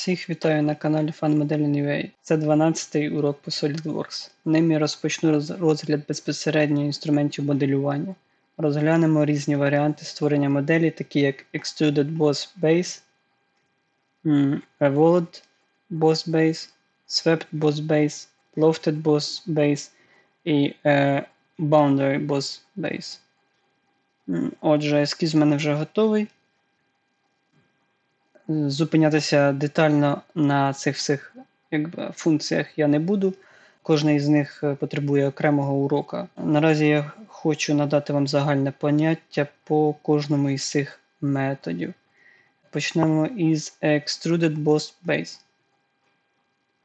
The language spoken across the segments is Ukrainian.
Всіх вітаю на каналі FunModeling.ua. Це 12-й урок по SolidWorks. Ним я розпочну розгляд безпосередньо інструментів моделювання. Розглянемо різні варіанти створення моделі, такі як Extruded Boss Base, м, Revolved Boss Base, Swept Boss Base, Lofted Boss Base і е, Boundary Boss Base. Отже, ескіз в мене вже готовий. Зупинятися детально на цих всіх якби, функціях я не буду. Кожна із них е, потребує окремого урока. Наразі я хочу надати вам загальне поняття по кожному із цих методів. Почнемо із Extruded Boss Base.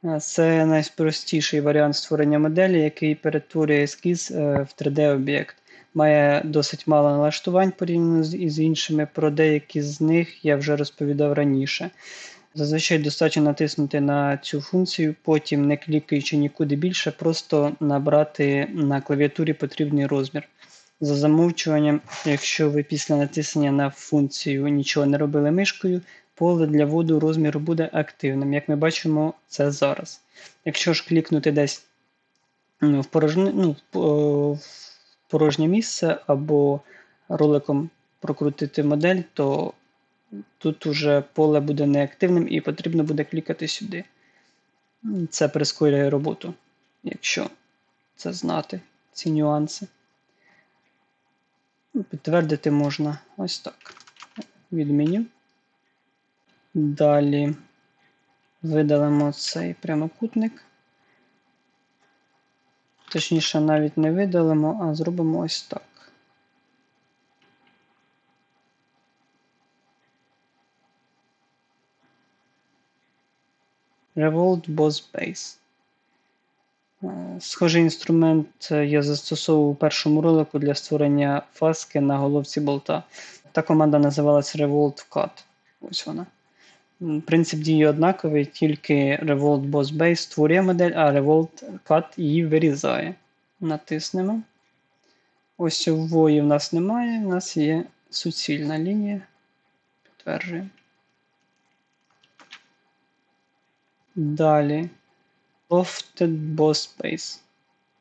Е, Це найпростіший варіант створення моделі, який перетворює ескіз е, в 3D-об'єкт. Має досить мало налаштувань порівняно з іншими, про деякі з них я вже розповідав раніше. Зазвичай достатньо натиснути на цю функцію, потім, не клікаючи нікуди більше, просто набрати на клавіатурі потрібний розмір. За замовчуванням, якщо ви після натиснення на функцію нічого не робили мишкою, поле для вводу розміру буде активним. Як ми бачимо, це зараз. Якщо ж клікнути десь ну, в, порожни, ну, в в порожнє місце або роликом прокрутити модель, то тут уже поле буде неактивним і потрібно буде клікати сюди. Це прискорює роботу, якщо це знати, ці нюанси. Ну, Підтвердити можна ось так. Від меню. Далі видалимо цей прямокутник. Точніше, навіть не видалимо, а зробимо ось так. Revolved Boss Base. Е, Схожий інструмент е, я застосовував у першому ролику для створення фаски на головці болта. Та команда називалась Revolved Cut. Ось вона. Принцип дії однаковий, тільки Revolved Boss Base створює модель, а Revolved Cut її вирізає. Натиснемо. Ось вої в нас немає, в нас є суцільна лінія. Підтверджуємо. Далі. Lofted Boss Space.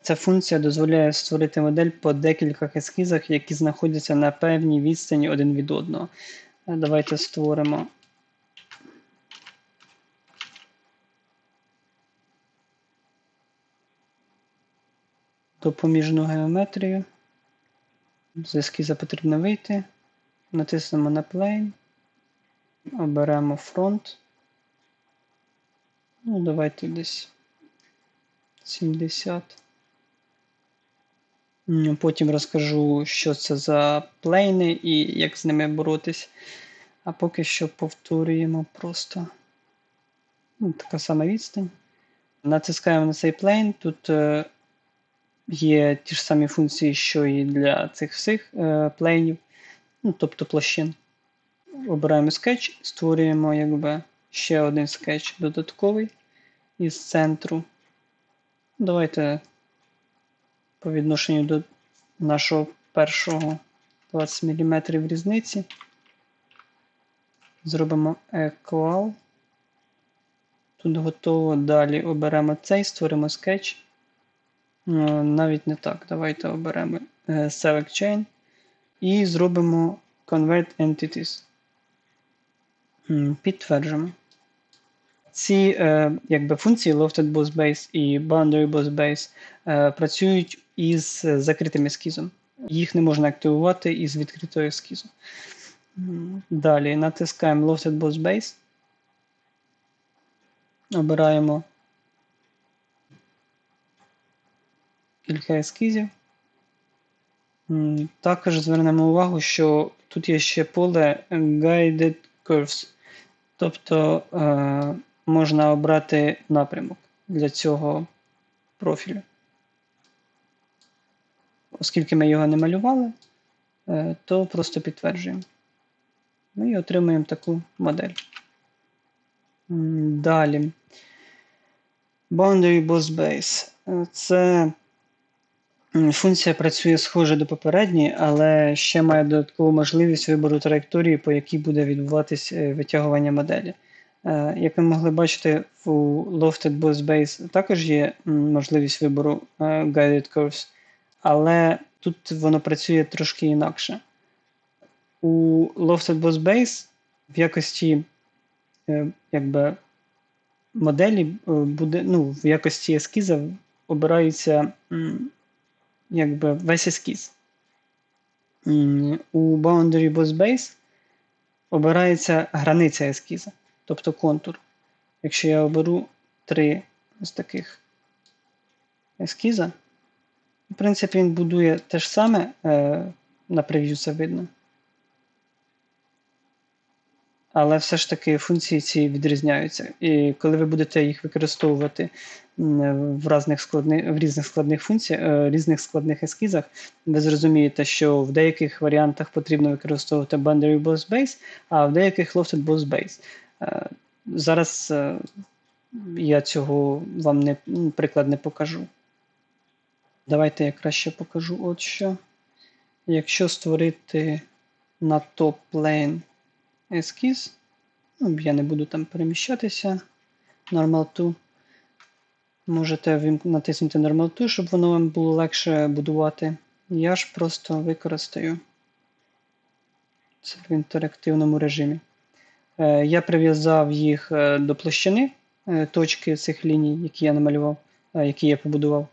Ця функція дозволяє створити модель по декількох ескізах, які знаходяться на певній відстані один від одного. Е, Давайте створимо. Допоміжну геометрію. З ескіза потрібно вийти. Натиснемо на Plane. Оберемо фронт. Ну, давайте десь 70. Потім розкажу, що це за плейни і як з ними боротись. А поки що повторюємо просто ну, така сама відстань. Натискаємо на цей плейн. Тут е, є ті ж самі функції, що і для цих всіх е, плейнів, ну, тобто площин. Обираємо скетч, створюємо якби ще один скетч додатковий із центру. Давайте по відношенню до нашого першого 20 мм різниці. Зробимо equal. Тут готово. Далі оберемо цей, створимо скетч. Ну, Навіть не так. Давайте оберемо е, Select Chain і зробимо Convert Entities. Підтверджуємо. Ці е, якби, функції Lofted Boss Base і Boundary Boss Base е, працюють із закритим ескізом. Їх не можна активувати із відкритого ескізу. Далі натискаємо Lofted Boss Base. Обираємо кілька ескізів. Також звернемо увагу, що тут є ще поле Guided Curves. Тобто е, можна обрати напрямок для цього профілю. Оскільки ми його не малювали, е, то просто підтверджуємо. Ну і отримуємо таку модель. Далі. Boundary Boss Base. Е, Це функція працює схоже до попередньої, але ще має додаткову можливість вибору траєкторії, по якій буде відбуватись е, витягування моделі. Е, Як ви могли бачити, у Lofted Boss Base також є можливість вибору е, Guided Curves, але тут воно працює трошки інакше. У Lofted Boss Base в якості якби, моделі буде, ну, в якості ескіза обирається якби весь ескіз. У Boundary Boss Base обирається границя ескіза, тобто контур. Якщо я оберу три з таких ескіза, в принципі, він будує те ж саме, е, на прев'ю це видно. Але все ж таки функції ці відрізняються. І коли ви будете їх використовувати в різних складних, в різних складних функціях, е, різних складних ескізах, ви зрозумієте, що в деяких варіантах потрібно використовувати Boundary Boss Base, а в деяких Lofted Boss Base. Е, Зараз е, я цього вам не, приклад не покажу. Давайте я краще покажу от що. Якщо створити на топ plane ескіз, ну, я не буду там переміщатися, Normal to. Можете натиснути Normal to, щоб воно вам було легше будувати. Я ж просто використаю це в інтерактивному режимі. Е, Я прив'язав їх е, до площини е, точки цих ліній, які я намалював, які я побудував.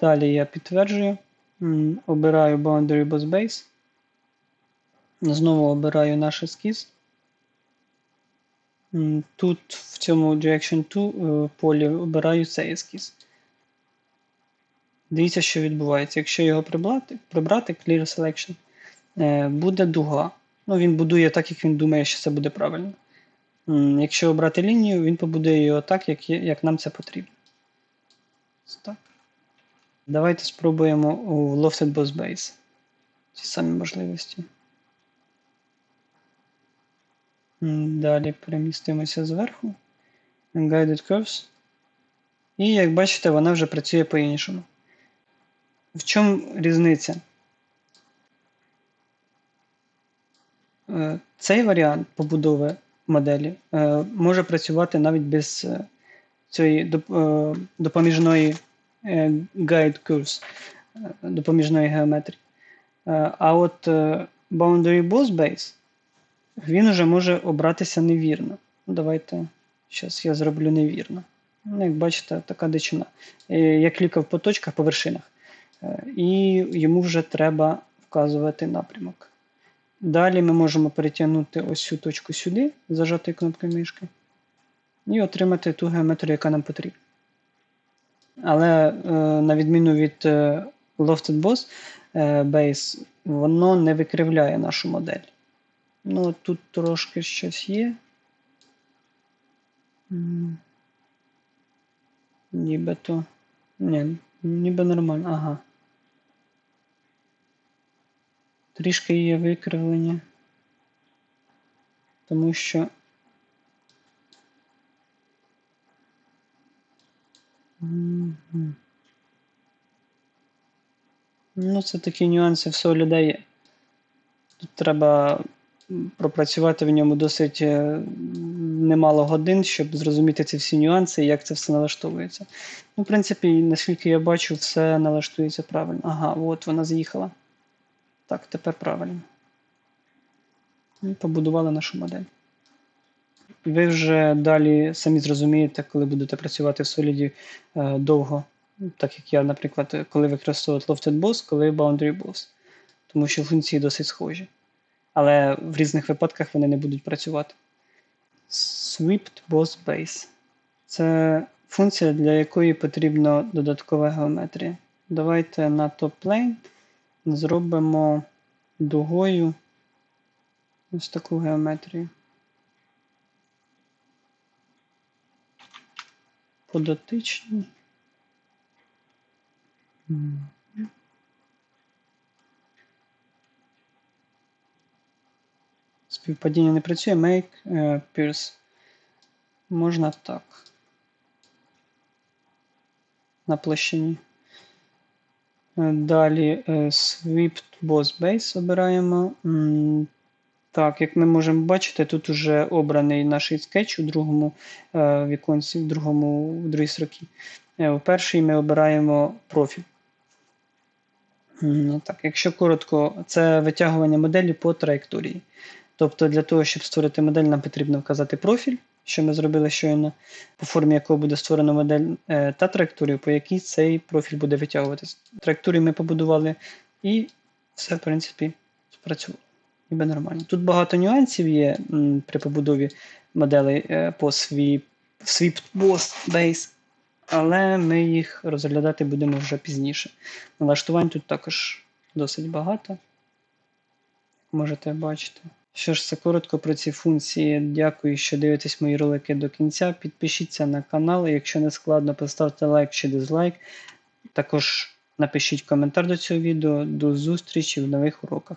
Далі я підтверджую, обираю Boundary Boss Base. Знову обираю наш ескіз. Тут в цьому Direction to е, полі обираю цей ескіз. Дивіться, що відбувається. Якщо його прибрати, прибрати Clear Selection, е, буде дуга. Ну, він будує так, як він думає, що це буде правильно. Якщо обрати лінію, він побудує його так, як, як нам це потрібно. Так. Давайте спробуємо у Lofted Boss Base. Ці самі можливості. Далі перемістимося зверху. Guided Curves. І як бачите, вона вже працює по-іншому. В чому різниця? Е, Цей варіант побудови моделі е, може працювати навіть без е, цієї допоміжної guide curves, допоміжної геометрії. А от Boundary Boss Base він вже може обратися невірно. Ну, Давайте зараз я зроблю невірно. Ну, Як бачите, така дичина. Е, Я клікав по точках, по вершинах, е, і йому вже треба вказувати напрямок. Далі ми можемо перетягнути ось цю точку сюди, зажати кнопкою мишки, і отримати ту геометрію, яка нам потрібна. Але е, на відміну від Lofted Boss Base, воно не викривляє нашу модель. Ну, тут трошки щось є. М. Нібито. Ні, ніби нормально. Ага. Трішки є викривлення. Тому що. Ну, це такі нюанси в Solid є. Тут треба пропрацювати в ньому досить е, немало годин, щоб зрозуміти ці всі нюанси і як це все налаштовується. Ну, в принципі, наскільки я бачу, все налаштується правильно. Ага, от вона з'їхала. Так, тепер правильно. І побудували нашу модель. Ви вже далі самі зрозумієте, коли будете працювати в Solid е, довго, так як я, наприклад, коли використовую Lofted Boss, коли Boundary Boss. Тому що функції досить схожі. Але в різних випадках вони не будуть працювати. Swept Boss Base. Це функція, для якої потрібна додаткова геометрія. Давайте на top plane зробимо дугою ось таку геометрію. Подотичні. Співпадіння не працює. Make е, Pierce. Можна так. На площині. Е, Далі е, Swept Boss Base обираємо. Так, як ми можемо бачити, тут уже обраний наш скетч у другому віконці, в другому, в другій строкі. У першій ми обираємо профіль. Ну, так, якщо коротко, це витягування моделі по траєкторії. Тобто для того, щоб створити модель, нам потрібно вказати профіль, що ми зробили щойно, по формі якого буде створена модель, е, та траєкторію, по якій цей профіль буде витягуватися. Траєкторію ми побудували, і все, в принципі, спрацювало. Ніби нормально. Тут багато нюансів є при побудові моделей е, по Swift, Swift Boss Base, але ми їх розглядати будемо вже пізніше. Налаштувань тут також досить багато. Можете бачити. Що ж, це коротко про ці функції. Дякую, що дивитесь мої ролики до кінця. Підпишіться на канал, якщо не складно, поставте лайк чи дизлайк. Також напишіть коментар до цього відео. До зустрічі в нових уроках.